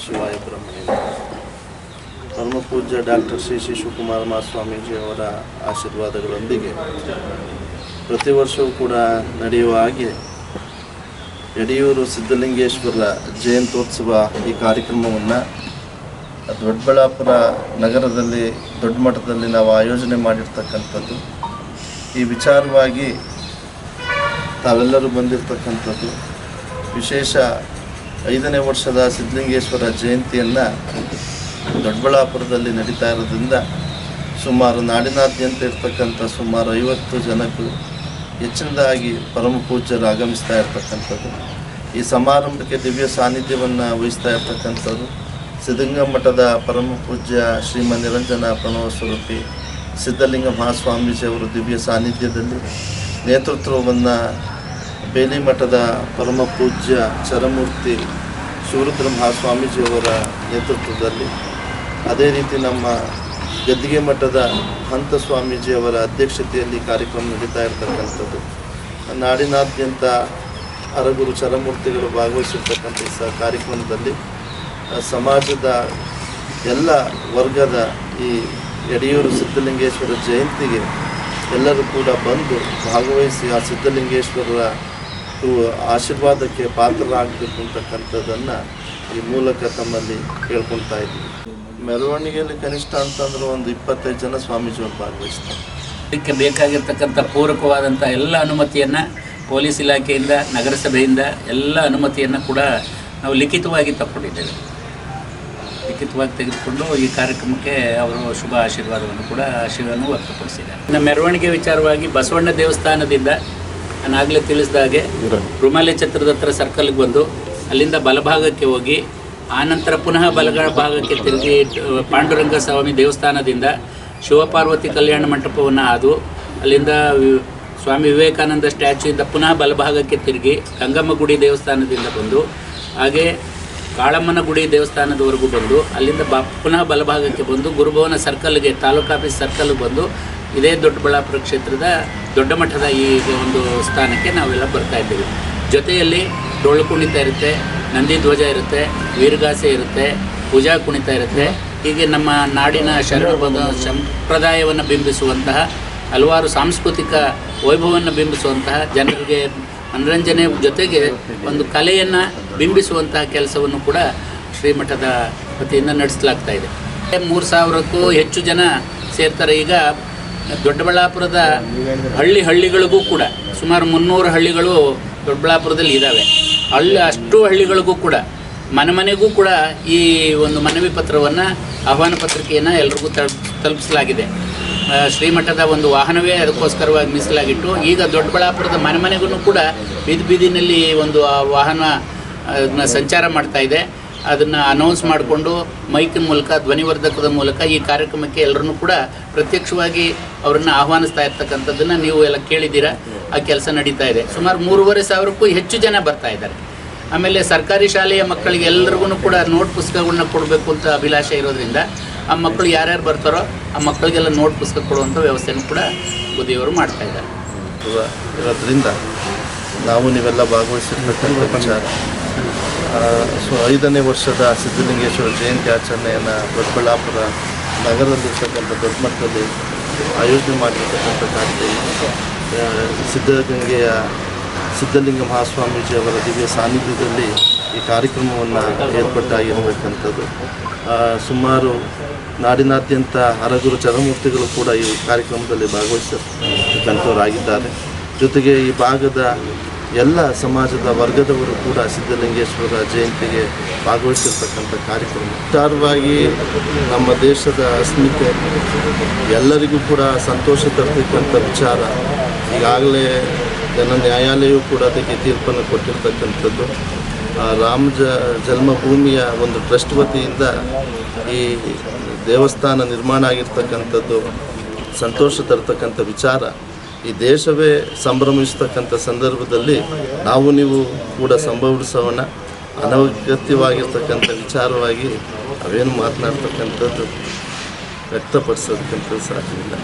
ಶಿವಾಯ ಬ್ರಹ್ಮಣ್ಯ ಪರಮ ಪೂಜ್ಯ ಡಾಕ್ಟರ್ ಶ್ರೀ ಶ್ರೀ ಶಿವಕುಮಾರ ಮಹಾಸ್ವಾಮೀಜಿಯವರ ಆಶೀರ್ವಾದಗಳೊಂದಿಗೆ ಪ್ರತಿ ವರ್ಷವೂ ಕೂಡ ನಡೆಯುವ ಹಾಗೆ ಯಡಿಯೂರು ಸಿದ್ಧಲಿಂಗೇಶ್ವರ ಜಯಂತ್ಯೋತ್ಸವ ಈ ಕಾರ್ಯಕ್ರಮವನ್ನು ದೊಡ್ಡಬಳ್ಳಾಪುರ ನಗರದಲ್ಲಿ ದೊಡ್ಡ ಮಟ್ಟದಲ್ಲಿ ನಾವು ಆಯೋಜನೆ ಮಾಡಿರ್ತಕ್ಕಂಥದ್ದು. ಈ ವಿಚಾರವಾಗಿ ತಾವೆಲ್ಲರೂ ಬಂದಿರತಕ್ಕಂಥದ್ದು. ವಿಶೇಷ ಐದನೇ ವರ್ಷದ ಸಿದ್ಧಲಿಂಗೇಶ್ವರ ಜಯಂತಿಯನ್ನು ದೊಡ್ಡಬಳ್ಳಾಪುರದಲ್ಲಿ ನಡೀತಾ ಇರೋದ್ರಿಂದ ಸುಮಾರು ನಾಡಿನಾದ್ಯಂತ ಇರ್ತಕ್ಕಂಥ ಸುಮಾರು ಐವತ್ತು ಜನಕ್ಕೂ ಹೆಚ್ಚಿನದಾಗಿ ಪರಮ ಪೂಜ್ಯರು ಆಗಮಿಸ್ತಾ ಇರ್ತಕ್ಕಂಥದ್ದು. ಈ ಸಮಾರಂಭಕ್ಕೆ ದಿವ್ಯ ಸಾನ್ನಿಧ್ಯವನ್ನು ವಹಿಸ್ತಾ ಇರ್ತಕ್ಕಂಥದ್ದು ಸಿದ್ಧಂಗ ಮಠದ ಪರಮ ಪೂಜ್ಯ ಶ್ರೀಮ ನಿರಂಜನ ಪ್ರಣವ ಸ್ವರೂಪಿ ಸಿದ್ಧಲಿಂಗ ಮಹಾಸ್ವಾಮೀಜಿಯವರು ದಿವ್ಯ ಸಾನ್ನಿಧ್ಯದಲ್ಲಿ ನೇತೃತ್ವವನ್ನು ಬೇಲಿ ಮಠದ ಪರಮ ಪೂಜ್ಯ ಚರಮೂರ್ತಿ ಶಿವರುದ್ರ ಮಹಾಸ್ವಾಮೀಜಿಯವರ ನೇತೃತ್ವದಲ್ಲಿ ಅದೇ ರೀತಿ ನಮ್ಮ ಗದ್ದಿಗೆ ಮಠದ ಹಂತ ಸ್ವಾಮೀಜಿಯವರ ಅಧ್ಯಕ್ಷತೆಯಲ್ಲಿ ಕಾರ್ಯಕ್ರಮ ನಡೀತಾ ಇರತಕ್ಕಂಥದ್ದು. ನಾಡಿನಾದ್ಯಂತ ಅರಗುರು ಚರಮೂರ್ತಿಗಳು ಭಾಗವಹಿಸಿರ್ತಕ್ಕಂಥ ಸ ಕಾರ್ಯಕ್ರಮದಲ್ಲಿ ಸಮಾಜದ ಎಲ್ಲ ವರ್ಗದ ಈ ಯಡಿಯೂರು ಸಿದ್ಧಲಿಂಗೇಶ್ವರ ಜಯಂತಿಗೆ ಎಲ್ಲರೂ ಕೂಡ ಬಂದು ಭಾಗವಹಿಸಿ ಆ ಸಿದ್ಧಲಿಂಗೇಶ್ವರರ ಆಶೀರ್ವಾದಕ್ಕೆ ಪಾತ್ರರಾಗಬೇಕು ಅಂತಕ್ಕಂಥದ್ದನ್ನು ಈ ಮೂಲಕ ತಮ್ಮಲ್ಲಿ ಕೇಳ್ಕೊಳ್ತಾ ಇದ್ದೀವಿ. ಮೆರವಣಿಗೆಯಲ್ಲಿ ಕನಿಷ್ಠ ಅಂತಂದ್ರೆ ಒಂದು ಇಪ್ಪತ್ತೈದು ಜನ ಸ್ವಾಮೀಜಿಯವರು ಭಾಗವಹಿಸ್ತಾರೆ. ಇದಕ್ಕೆ ಬೇಕಾಗಿರ್ತಕ್ಕಂಥ ಪೂರಕವಾದಂಥ ಎಲ್ಲ ಅನುಮತಿಯನ್ನು ಪೊಲೀಸ್ ಇಲಾಖೆಯಿಂದ, ನಗರಸಭೆಯಿಂದ ಎಲ್ಲ ಅನುಮತಿಯನ್ನು ಕೂಡ ನಾವು ಲಿಖಿತವಾಗಿ ತಗೊಂಡಿದ್ದೇವೆ ಲಿಖಿತವಾಗಿ ತೆಗೆದುಕೊಂಡು ಈ ಕಾರ್ಯಕ್ರಮಕ್ಕೆ ಅವರು ಶುಭ ಆಶೀರ್ವಾದವನ್ನು ಕೂಡ, ಆಶೀರ್ವಾದವನ್ನು ವ್ಯಕ್ತಪಡಿಸಿದ್ದಾರೆ. ಇನ್ನು ಮೆರವಣಿಗೆ ವಿಚಾರವಾಗಿ ಬಸವಣ್ಣ ದೇವಸ್ಥಾನದಿಂದ ನಾನು ಆಗಲೇ ತಿಳಿಸಿದ ಹಾಗೆ ರುಮಾಲಿ ಛತ್ರದ ಹತ್ರ ಸರ್ಕಲ್ಗೆ ಬಂದು ಅಲ್ಲಿಂದ ಬಲಭಾಗಕ್ಕೆ ಹೋಗಿ ಆನಂತರ ಪುನಃ ಬಲಗಳ ಭಾಗಕ್ಕೆ ತಿರುಗಿ ಪಾಂಡುರಂಗ ಸ್ವಾಮಿ ದೇವಸ್ಥಾನದಿಂದ ಶಿವಪಾರ್ವತಿ ಕಲ್ಯಾಣ ಮಂಟಪವನ್ನು ಆದು ಅಲ್ಲಿಂದ ಸ್ವಾಮಿ ವಿವೇಕಾನಂದ ಸ್ಟ್ಯಾಚ್ಯೂಯಿಂದ ಪುನಃ ಬಲಭಾಗಕ್ಕೆ ತಿರುಗಿ ಗಂಗಮ್ಮ ಗುಡಿ ದೇವಸ್ಥಾನದಿಂದ ಬಂದು ಹಾಗೆ ಕಾಳಮ್ಮನ ಗುಡಿ ದೇವಸ್ಥಾನದವರೆಗೂ ಬಂದು, ಅಲ್ಲಿಂದ ಬ, ಪುನಃ ಬಲಭಾಗಕ್ಕೆ ಬಂದು, ಗುರುಭವನ ಸರ್ಕಲ್ಗೆ, ತಾಲೂಕು ಆಫೀಸ್ ಸರ್ಕಲ್ಗೆ ಬಂದು, ಇದೇ ದೊಡ್ಡಬಳ್ಳಾಪುರ ಕ್ಷೇತ್ರದ ದೊಡ್ಡ ಮಠದ ಈ ಒಂದು ಸ್ಥಾನಕ್ಕೆ ನಾವೆಲ್ಲ ಬರ್ತಾ ಇದ್ದೀವಿ. ಜೊತೆಯಲ್ಲಿ ಡೊಳ್ಳು ಕುಣಿತ ಇರುತ್ತೆ, ನಂದಿ ಧ್ವಜ ಇರುತ್ತೆ, ವೀರಗಾಸೆ ಇರುತ್ತೆ, ಪೂಜಾ ಕುಣಿತ ಇರುತ್ತೆ. ಹೀಗೆ ನಮ್ಮ ನಾಡಿನ ಶರಣಬದ ಸಂಪ್ರದಾಯವನ್ನು ಬಿಂಬಿಸುವಂತಹ, ಹಲವಾರು ಸಾಂಸ್ಕೃತಿಕ ವೈಭವವನ್ನು ಬಿಂಬಿಸುವಂತಹ ಜನರಿಗೆ ಮನರಂಜನೆ ಜೊತೆಗೆ ಒಂದು ಕಲೆಯನ್ನು ಬಿಂಬಿಸುವಂತಹ ಕೆಲಸವನ್ನು ಕೂಡ ಶ್ರೀಮಠದ ವತಿಯಿಂದ ನಡೆಸಲಾಗ್ತಾ ಇದೆ. ಮೂರು ಸಾವಿರಕ್ಕೂ ಹೆಚ್ಚು ಜನ ಸೇರ್ತಾರೆ ಈಗ ದೊಡ್ಡಬಳ್ಳಾಪುರದ ಹಳ್ಳಿ ಹಳ್ಳಿಗಳಿಗೂ ಕೂಡ, ಸುಮಾರು ಮುನ್ನೂರು ಹಳ್ಳಿಗಳು ದೊಡ್ಡಬಳ್ಳಾಪುರದಲ್ಲಿ ಇದ್ದಾವೆ ಹಳ್ಳಿ ಅಷ್ಟು ಹಳ್ಳಿಗಳಿಗೂ ಕೂಡ ಮನೆ ಮನೆಗೂ ಕೂಡ ಈ ಒಂದು ಮನವಿ ಪತ್ರವನ್ನು, ಆಹ್ವಾನ ಪತ್ರಿಕೆಯನ್ನು ಎಲ್ರಿಗೂ ತಲುಪ್ ತಲುಪಿಸಲಾಗಿದೆ. ಶ್ರೀಮಠದ ಒಂದು ವಾಹನವೇ ಅದಕ್ಕೋಸ್ಕರವಾಗಿ ಮೀಸಲಾಗಿಟ್ಟು, ಈಗ ದೊಡ್ಡಬಳ್ಳಾಪುರದ ಮನೆ ಮನೆಗೂ ಕೂಡ ಬೀದಿ ಬೀದಿನಲ್ಲಿ ಒಂದು, ಆ, ವಾಹನ ಅದನ್ನ ಸಂಚಾರ ಮಾಡ್ತಾ ಇದೆ. ಅದನ್ನು ಅನೌನ್ಸ್ ಮಾಡಿಕೊಂಡು ಮೈಕಿನ ಮೂಲಕ ಧ್ವನಿವರ್ಧಕದ ಮೂಲಕ ಈ ಕಾರ್ಯಕ್ರಮಕ್ಕೆ ಎಲ್ಲರನ್ನೂ ಕೂಡ ಪ್ರತ್ಯಕ್ಷವಾಗಿ ಅವರನ್ನು ಆಹ್ವಾನಿಸ್ತಾ ಇರ್ತಕ್ಕಂಥದ್ದನ್ನು ನೀವು ಎಲ್ಲ ಕೇಳಿದ್ದೀರಾ? ಆ ಕೆಲಸ ನಡೀತಾ ಇದೆ. ಸುಮಾರು ಮೂರುವರೆ ಸಾವಿರಕ್ಕೂ ಹೆಚ್ಚು ಜನ ಬರ್ತಾ ಇದ್ದಾರೆ. ಆಮೇಲೆ ಸರ್ಕಾರಿ ಶಾಲೆಯ ಮಕ್ಕಳಿಗೆ ಎಲ್ಲರಿಗೂ ಕೂಡ ನೋಟ್ ಪುಸ್ತಕಗಳನ್ನ ಕೊಡಬೇಕು ಅಂತ ಅಭಿಲಾಷೆ ಇರೋದ್ರಿಂದ ಆ ಮಕ್ಕಳು ಯಾರ್ಯಾರು ಬರ್ತಾರೋ ಆ ಮಕ್ಕಳಿಗೆಲ್ಲ ನೋಟ್ ಪುಸ್ತಕ ಕೊಡುವಂಥ ವ್ಯವಸ್ಥೆಯನ್ನು ಕೂಡ ಬುದ್ಧಿಯವರು ಮಾಡ್ತಾ ಇದ್ದಾರೆ. ಇರೋದ್ರಿಂದ ನಾವು ನೀವೆಲ್ಲ ಭಾಗವಹಿಸಿರ್ತಕ್ಕಂಥ ಸೊ ಐದನೇ ವರ್ಷದ ಸಿದ್ಧಲಿಂಗೇಶ್ವರ ಜಯಂತಿ ಆಚರಣೆಯನ್ನು ದೊಡ್ಡಬಳ್ಳಾಪುರ ನಗರದಲ್ಲಿರ್ತಕ್ಕಂಥ ದೊಡ್ಡ ಮಟ್ಟದಲ್ಲಿ ಆಯೋಜನೆ ಮಾಡಿರ್ತಕ್ಕಂಥ ಕಾರ್ಯ ಸಿದ್ಧಗಂಗೆಯ ಸಿದ್ಧಲಿಂಗ ಮಹಾಸ್ವಾಮೀಜಿ ಅವರ ದಿವ್ಯ ಸಾನ್ನಿಧ್ಯದಲ್ಲಿ ಈ ಕಾರ್ಯಕ್ರಮವನ್ನು ಏರ್ಪಟ್ಟಾಗಿರ್ಬೇಕಂಥದ್ದು ಸುಮಾರು ನಾಡಿನಾದ್ಯಂತ ಹರಗುರು ಚರಮೂರ್ತಿಗಳು ಕೂಡ ಈ ಕಾರ್ಯಕ್ರಮದಲ್ಲಿ ಭಾಗವಹಿಸತಕ್ಕಂಥವರಾಗಿದ್ದಾರೆ. ಜೊತೆಗೆ ಈ ಭಾಗದ ಎಲ್ಲ ಸಮಾಜದ ವರ್ಗದವರು ಕೂಡ ಸಿದ್ಧಲಿಂಗೇಶ್ವರ ಜಯಂತಿಗೆ ಭಾಗವಹಿಸಿರ್ತಕ್ಕಂಥ ಕಾರ್ಯಕ್ರಮ. ವಿಚಾರವಾಗಿ ನಮ್ಮ ದೇಶದ ಅಸ್ಮಿತೆ, ಎಲ್ಲರಿಗೂ ಕೂಡ ಸಂತೋಷ ತರ್ತಕ್ಕಂಥ ವಿಚಾರ. ಈಗಾಗಲೇ ಜನ ನ್ಯಾಯಾಲಯವು ಕೂಡ ಅದಕ್ಕೆ ತೀರ್ಪನ್ನು ಕೊಟ್ಟಿರ್ತಕ್ಕಂಥದ್ದು. ರಾಮ ಜನ್ಮಭೂಮಿಯ ಒಂದು ಟ್ರಸ್ಟ್ ವತಿಯಿಂದ ಈ ದೇವಸ್ಥಾನ ನಿರ್ಮಾಣ ಆಗಿರ್ತಕ್ಕಂಥದ್ದು, ಸಂತೋಷ ತರ್ತಕ್ಕಂಥ ವಿಚಾರ, ಈ ದೇಶವೇ ಸಂಭ್ರಮಿಸ್ತಕ್ಕಂಥ ಸಂದರ್ಭದಲ್ಲಿ ನಾವು ನೀವು ಕೂಡ ಸಂಭವಿಸೋಣ. ಅನಗತ್ಯವಾಗಿರ್ತಕ್ಕಂಥ ವಿಚಾರವಾಗಿ ಅವೇನು ಮಾತನಾಡ್ತಕ್ಕಂಥದ್ದು ವ್ಯಕ್ತಪಡಿಸೋದಕ್ಕಂಥ ಸಾಧ್ಯವಿಲ್ಲ.